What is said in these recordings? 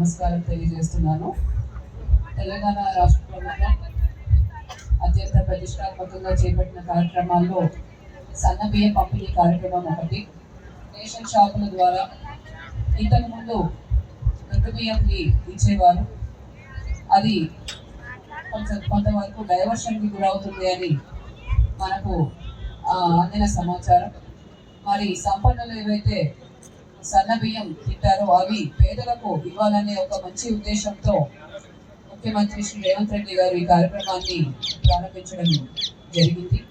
నమస్కారం తెలియజేస్తున్నాను. తెలంగాణ రాష్ట్ర ప్రభుత్వం అత్యంత ప్రతిష్టాత్మకంగా చేపట్టిన కార్యక్రమాల్లో సన్న బియ్యం పంపిణీ కార్యక్రమం ఒకటి. రేషన్ షాపుల ద్వారా ఇంతకుముందు దొడ్డు బియ్యంని ఇచ్చేవారు. అది కొంచెం కొంతవరకు డైవర్షన్కి గురవుతుంది అని మనకు ఆ, అందిన సమాచారం. మరి సంపన్నులు ఏవైతే బియ్యం తింటారో. అవి పేదలకు ఇవ్వాలనే ఒక మంచి ఉద్దేశంతో ముఖ్యమంత్రి శ్రీ రేవంత్ రెడ్డి గారు ఈ కార్యక్రమాన్ని ప్రారంభించడం జరిగింది.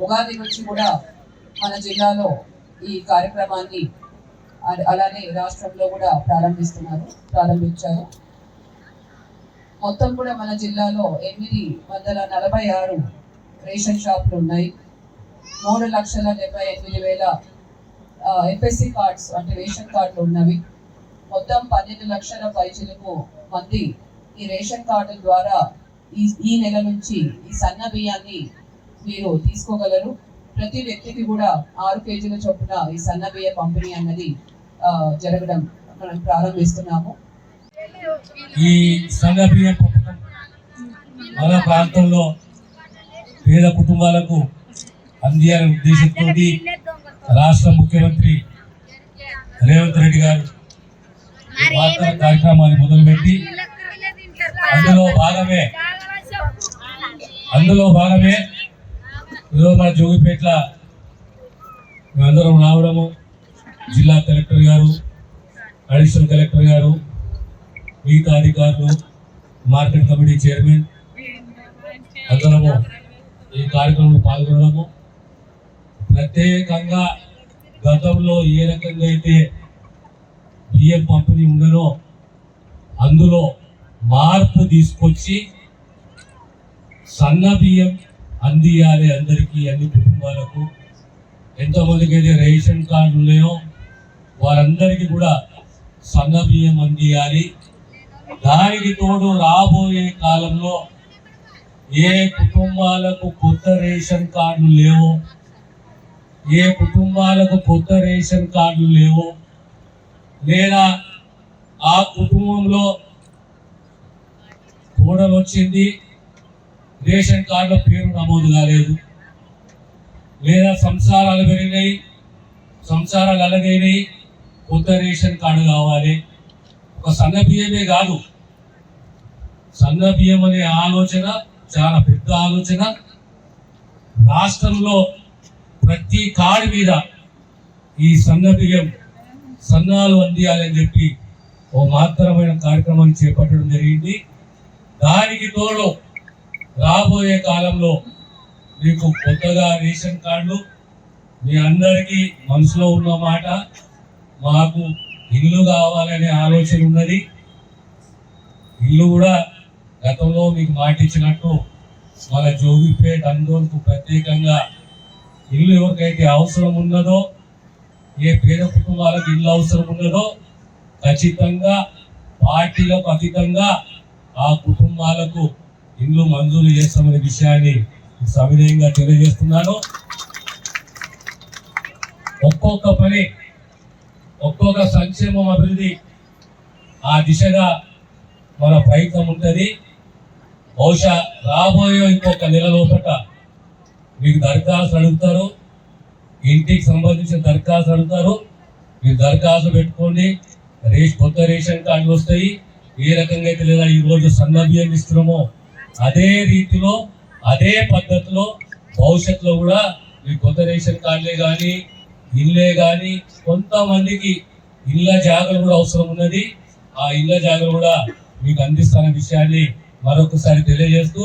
ఉగాది నుంచి కూడా మన జిల్లాలో ఈ కార్యక్రమాన్ని అ- అలానే రాష్ట్రంలో కూడా ప్రారంభిస్తున్నారు ప్రారంభించారు. మొత్తం కూడా మన జిల్లాలో ఎనిమిది వందల నలభై ఆరు రేషన్ షాపులు ఉన్నాయి. మూడు లక్షల డెబ్బై ఎనిమిది వేల ఎంపీసీ కార్డ్స్ అంటే రేషన్ కార్డులు ఉన్నవి. మొత్తం పన్నెండు లక్షల పైచిలకు మంది ఈ రేషన్ కార్డు ద్వారా ఈ ఈ నెల నుంచి ఈ సన్న బియ్యాన్ని మీరు తీసుకోగలరు. ప్రతి వ్యక్తికి కూడా ఆరు కేజీల చొప్పున ఈ సన్న బియ్య పంపిణీ అన్నది జరగడం మనం ప్రారంభిస్తున్నాము. ఈ సన్న బియ్యం పథకం మన ప్రాంతంలో పేద కుటుంబాలకు అందియాలనే ఉద్దేశంతో రాష్ట్ర ముఖ్యమంత్రి రేవంత్ రెడ్డి గారు వార్తల కార్యక్రమాన్ని మొదలుపెట్టి అందులో భాగమే అందులో భాగమే ఈరోజు మన జోగిపేట్ల మేమందరం రావడము జిల్లా కలెక్టర్ గారు అడిషనల్ కలెక్టర్ గారు మిగతా అధికారులు మార్కెట్ కమిటీ చైర్మన్ అందరము ఈ కార్యక్రమంలో పాల్గొనడము ప్రత్యేకంగా గతంలో ఏ రకంగా అయితే బియ్యం పంపిణీ ఉండనో అందులో మార్పు తీసుకొచ్చి సన్న బియ్యం అందియాలి అందరికీ అన్ని కుటుంబాలకు. ఎంతమందికి అయితే రేషన్ కార్డు ఉన్నాయో వారందరికీ కూడా సన్న బియ్యం అందియాలి. దానికి తోడు రాబోయే కాలంలో ఏ కుటుంబాలకు కొత్త రేషన్ కార్డులు లేవో ఏ కుటుంబాలకు కొత్త రేషన్ కార్డులు లేవో లేదా ఆ కుటుంబంలో కోడలు వచ్చింది రేషన్ కార్డులో పేరు నమోదు కాలేదు లేదా సంసారాలు పెరిగినాయి సంసారాలు అలగైనాయి కొత్త రేషన్ కార్డు కావాలి. ఒక సన్న బియ్యమే కాదు. సన్న బియ్యం అనే ఆలోచన చాలా పెద్ద ఆలోచన. రాష్ట్రంలో ప్రతి కాడి మీద ఈ సన్న బియ్యం సన్నాలు అందియాలని చెప్పి ఓ మాత్రమైన కార్యక్రమాన్ని చేపట్టడం జరిగింది. దానికి తోడు రాబోయే కాలంలో మీకు కొత్తగా రేషన్ కార్డులు మీ అందరికీ మనసులో ఉన్న మాట మాకు ఇల్లు కావాలనే ఆలోచన ఉన్నది. ఇల్లు కూడా గతంలో మీకు మాటిచ్చినట్టు మన జోగిపేట అందోన్కు ప్రత్యేకంగా ఇల్లు ఎవరికైతే అవసరం ఉన్నదో ఏ పేద కుటుంబాలకు ఇల్లు అవసరం ఉన్నదో ఖచ్చితంగా పార్టీలకు అతీతంగా ఆ కుటుంబాలకు ఇల్లు మంజూరు చేస్తామనే విషయాన్ని సవినయంగా తెలియజేస్తున్నాను. ఒక్కొక్క పని ఒక్కొక్క సంక్షేమం అభివృద్ధి ఆ దిశగా మన ప్రయత్నం ఉంటుంది. బహుశా రాబోయే ఇంకొక నెల లోపల మీకు దరఖాస్తు అడుగుతారు ఇంటికి సంబంధించిన దరఖాస్తు అడుగుతారు మీరు దరఖాస్తు పెట్టుకోండి. రేషన్ కొత్త రేషన్ కార్డులు వస్తాయి. ఏ రకంగా అయితే లేదా ఈ రోజు ఇస్తున్నామో అదే రీతిలో అదే పద్ధతిలో భవిష్యత్తులో కూడా మీ కొత్త రేషన్ కార్డులే కానీ ఇల్లే కానీ కొంతమందికి ఇళ్ళ జాగలు కూడా అవసరం ఉన్నది. ఆ ఇళ్ళ జాగలు కూడా మీకు అందిస్తున్న విషయాన్ని మరొకసారి తెలియజేస్తూ